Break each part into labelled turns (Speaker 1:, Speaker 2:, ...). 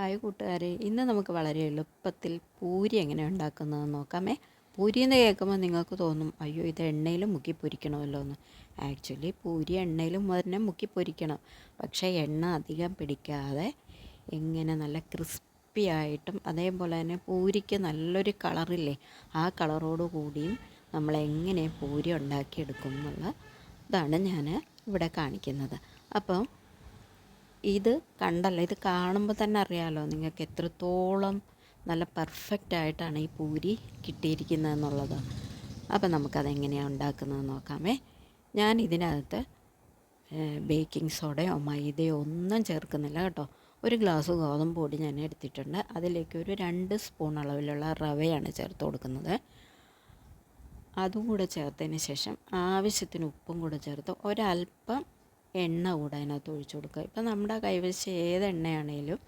Speaker 1: Hi കൂട്ടുകാരെ. ഇന്ന് നമുക്ക് വളരെ എളുപ്പത്തിൽ പൂരി എങ്ങനെ ഉണ്ടാക്കുന്നതെന്ന് നോക്കാമേ. പൂരി എന്ന് കേൾക്കുമ്പോൾ നിങ്ങൾക്ക് തോന്നും അയ്യോ ഇത് എണ്ണയിൽ മുക്കി പൊരിക്കണമല്ലോ എന്ന് ആക്ച്വലി പൂരി എണ്ണയിൽ തന്നെ മുക്കി പൊരിക്കണം. പക്ഷേ എണ്ണ അധികം പിടിക്കാതെ എങ്ങനെ നല്ല ക്രിസ്പി ആയിട്ടും അതേപോലെ തന്നെ പൂരിക്ക് നല്ലൊരു കളറില്ലേ ആ കളറോട് കൂടിയും നമ്മൾ എങ്ങനെ പൂരി ഉണ്ടാക്കിയെടുക്കും എന്നുള്ള ഇതാണ് ഞാൻ ഇവിടെ കാണിക്കുന്നത്. അപ്പം ഇത് കണ്ടല്ലോ ഇത് കാണുമ്പോൾ തന്നെ അറിയാമല്ലോ നിങ്ങൾക്ക് എത്രത്തോളം നല്ല പെർഫെക്റ്റ് ആയിട്ടാണ് ഈ പൂരി കിട്ടിയിരിക്കുന്നത് എന്നുള്ളത് അപ്പോൾ നമുക്കതെങ്ങനെയാണ് ഉണ്ടാക്കുന്നത് നോക്കാമേ. ഞാൻ ഇതിനകത്ത് ബേക്കിംഗ് സോഡയോ മൈദയോ ഒന്നും ചേർക്കുന്നില്ല കേട്ടോ. ഒരു ഗ്ലാസ് ഗോതമ്പ് പൊടി ഞാൻ എടുത്തിട്ടുണ്ട്. അതിലേക്ക് ഒരു രണ്ട് സ്പൂൺ അളവിലുള്ള റവയാണ് ചേർത്ത് കൊടുക്കുന്നത്. അതും കൂടെ ചേർത്തതിന് ശേഷം ആവശ്യത്തിന് ഉപ്പും കൂടെ ചേർത്ത് ഒരല്പം എണ്ണ കൂടെ അതിനകത്ത് ഒഴിച്ചു കൊടുക്കുക. ഇപ്പം നമ്മുടെ കൈവശം ഏത് എണ്ണയാണേലും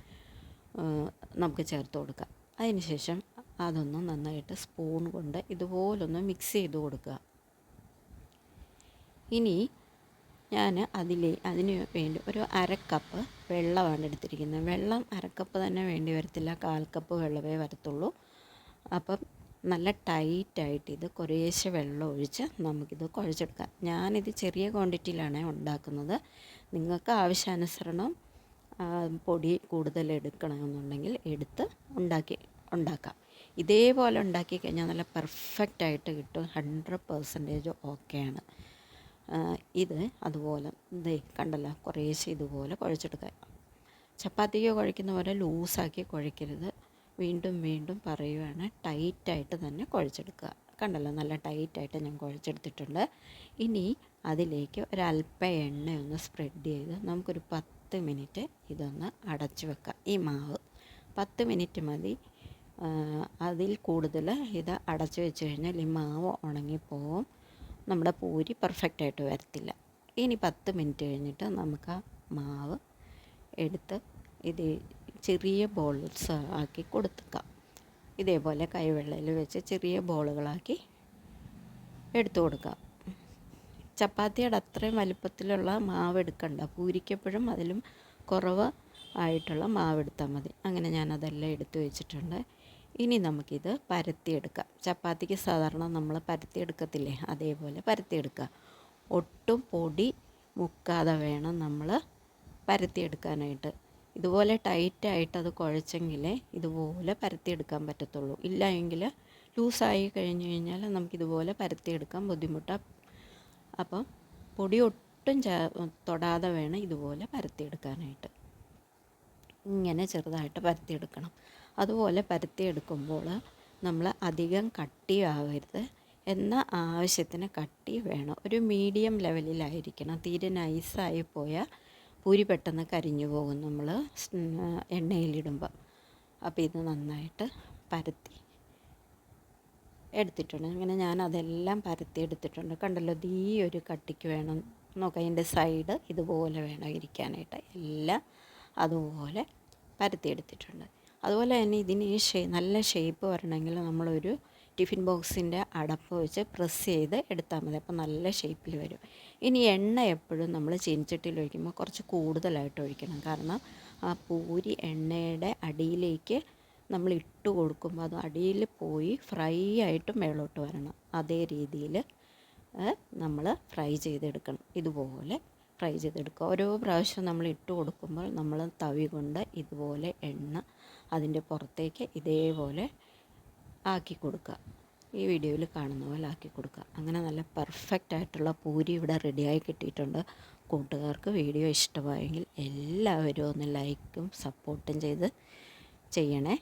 Speaker 1: നമുക്ക് ചേർത്ത് കൊടുക്കാം. അതിന് ശേഷം അതൊന്ന് നന്നായിട്ട് സ്പൂൺ കൊണ്ട് ഇതുപോലൊന്ന് മിക്സ് ചെയ്ത് കൊടുക്കുക. ഇനി ഞാൻ അതിലെ അതിന് വേണ്ടി ഒരു അരക്കപ്പ് വെള്ളമാണ് എടുത്തിരിക്കുന്നത്. വെള്ളം അരക്കപ്പ് തന്നെ വേണ്ടി വരത്തില്ല. കാൽ കപ്പ് വെള്ളമേ വരത്തുള്ളൂ. അപ്പം നല്ല ടൈറ്റായിട്ട് ഇത് കുറേശ്ശെ വെള്ളം ഒഴിച്ച് നമുക്കിത് കുഴച്ചെടുക്കാം. ഞാനിത് ചെറിയ ക്വാണ്ടിറ്റിയിലാണ് ഉണ്ടാക്കുന്നത്. നിങ്ങൾക്ക് ആവശ്യാനുസരണം പൊടി കൂടുതൽ എടുക്കണമെന്നുണ്ടെങ്കിൽ എടുത്ത് ഉണ്ടാക്കി ഉണ്ടാക്കാം. ഇതേപോലെ ഉണ്ടാക്കി കഴിഞ്ഞാൽ നല്ല പെർഫെക്റ്റ് ആയിട്ട് കിട്ടും. ഹൺഡ്രഡ് പെർസെന്റേജ് ഓക്കെയാണ്. ഇത് അതുപോലെ ഇതേ കണ്ടല്ലോ കുറേശ്ശെ ഇതുപോലെ കുഴച്ചെടുക്കുക. ചപ്പാത്തിക്ക് കുഴയ്ക്കുന്ന പോലെ ലൂസാക്കി കുഴയ്ക്കരുത്. വീണ്ടും വീണ്ടും പറയുവാണ് ടൈറ്റായിട്ട് തന്നെ കുഴച്ചെടുക്കുക. കണ്ടല്ലോ നല്ല ടൈറ്റായിട്ട് ഞാൻ കുഴച്ചെടുത്തിട്ടുണ്ട്. ഇനി അതിലേക്ക് ഒരല്പ എണ്ണ ഒന്ന് സ്പ്രെഡ് ചെയ്ത് നമുക്കൊരു പത്ത് മിനിറ്റ് ഇതൊന്ന് അടച്ചു വെക്കാം. ഈ മാവ് പത്ത് മിനിറ്റ് മതി. അതിൽ കൂടുതൽ ഇത് അടച്ചു വെച്ച് കഴിഞ്ഞാൽ ഈ മാവ് ഉണങ്ങിപ്പോവും. നമ്മുടെ പൂരി പെർഫെക്റ്റായിട്ട് വരത്തില്ല. ഇനി പത്ത് മിനിറ്റ് കഴിഞ്ഞിട്ട് നമുക്ക് ആ മാവ് എടുത്ത് ഇത് ചെറിയ ബോൾസ് ആക്കി കൊടുത്തുക ഇതേപോലെ കൈവെള്ളയിൽ വെച്ച് ചെറിയ ബോളുകളാക്കി എടുത്തു കൊടുക്കാം. ചപ്പാത്തിയുടെ അത്രയും വലുപ്പത്തിലുള്ള മാവ് എടുക്കണ്ട. പൂരിക്കപ്പോഴും അതിലും കുറവ് ആയിട്ടുള്ള മാവ് എടുത്താൽ മതി. അങ്ങനെ ഞാൻ അതെല്ലാം എടുത്തു വെച്ചിട്ടുണ്ട്. ഇനി നമുക്കിത് പരത്തിയെടുക്കാം. ചപ്പാത്തിക്ക് സാധാരണ നമ്മൾ പരത്തിയെടുക്കത്തില്ലേ? അതേപോലെ പരത്തിയെടുക്കുക ഒട്ടും പൊടി മുക്കാതെ വേണം നമ്മൾ പരത്തിയെടുക്കാനായിട്ട്. ഇതുപോലെ ടൈറ്റായിട്ട് അത് കുഴച്ചെങ്കിലേ ഇതുപോലെ പരത്തിയെടുക്കാൻ പറ്റത്തുള്ളൂ. ഇല്ല എങ്കിൽ ലൂസായി കഴിഞ്ഞ് കഴിഞ്ഞാൽ നമുക്കിതുപോലെ പരത്തിയെടുക്കാൻ ബുദ്ധിമുട്ടാണ് അപ്പം പൊടി ഒട്ടും ചേ തൊടാതെ വേണം ഇതുപോലെ പരത്തിയെടുക്കാനായിട്ട്. ഇങ്ങനെ ചെറുതായിട്ട് പരത്തിയെടുക്കണം. അതുപോലെ പരത്തിയെടുക്കുമ്പോൾ നമ്മൾ അധികം കട്ടിയാവരുത് എന്ന ആവശ്യത്തിന് കട്ടി വേണം. ഒരു മീഡിയം ലെവലിലായിരിക്കണം തീരെ നൈസായി പോയാൽ പൂരി പെട്ടെന്ന് കരിഞ്ഞു പോകും നമ്മൾ എണ്ണയിലിടുമ്പോൾ അപ്പോൾ ഇത് നന്നായിട്ട് പരത്തി എടുത്തിട്ടുണ്ട്. അങ്ങനെ ഞാൻ അതെല്ലാം പരത്തി എടുത്തിട്ടുണ്ട്. കണ്ടല്ലോ ഈ ഒരു കട്ടിക്ക് വേണം. നോക്കാം അതിന്റെ സൈഡ് ഇതുപോലെ വേണം ഇരിക്കാനായിട്ട്. എല്ലാം അതുപോലെ പരത്തി എടുത്തിട്ടുണ്ട്. അതുപോലെ തന്നെ ഇതിന് ഷേ നല്ല ഷേപ്പ് വരണമെങ്കിൽ നമ്മളൊരു ടിഫിൻ ബോക്സിന്റെ അടപ്പ് വെച്ച് പ്രസ് ചെയ്ത് എടുത്താൽ മതി. അപ്പോൾ നല്ല ഷേപ്പിൽ വരും. ഇനി എണ്ണ എപ്പോഴും നമ്മൾ ചീനിച്ചട്ടിയിൽ ഒഴിക്കുമ്പോൾ കുറച്ച് കൂടുതലായിട്ട് ഒഴിക്കണം. കാരണം ആ പൂരി എണ്ണയുടെ അടിയിലേക്ക് നമ്മൾ ഇട്ട് കൊടുക്കുമ്പോൾ അത് അടിയിൽ പോയി ഫ്രൈ ആയിട്ട് മേളോട്ട് വരണം. അതേ രീതിയിൽ നമ്മൾ ഫ്രൈ ചെയ്തെടുക്കണം. ഇതുപോലെ ഫ്രൈ ചെയ്തെടുക്കുക. ഓരോ പ്രാവശ്യം നമ്മൾ ഇട്ട് കൊടുക്കുമ്പോൾ നമ്മൾ തവി കൊണ്ട് ഇതുപോലെ എണ്ണ അതിന്റെ പുറത്തേക്ക് ഇതേപോലെ ആക്കി കൊടുക്കുക. ഈ വീഡിയോയിൽ കാണുന്ന പോലെ ആക്കി കൊടുക്കുക. അങ്ങനെ നല്ല പെർഫെക്റ്റ് ആയിട്ടുള്ള പൂരി ഇവിടെ റെഡിയായി കിട്ടിയിട്ടുണ്ട്. കൂട്ടുകാർക്ക് വീഡിയോ ഇഷ്ടമായെങ്കിൽ എല്ലാവരും ഒന്ന് ലൈക്കും സപ്പോർട്ടും ചെയ്ത് ചെയ്യണേ.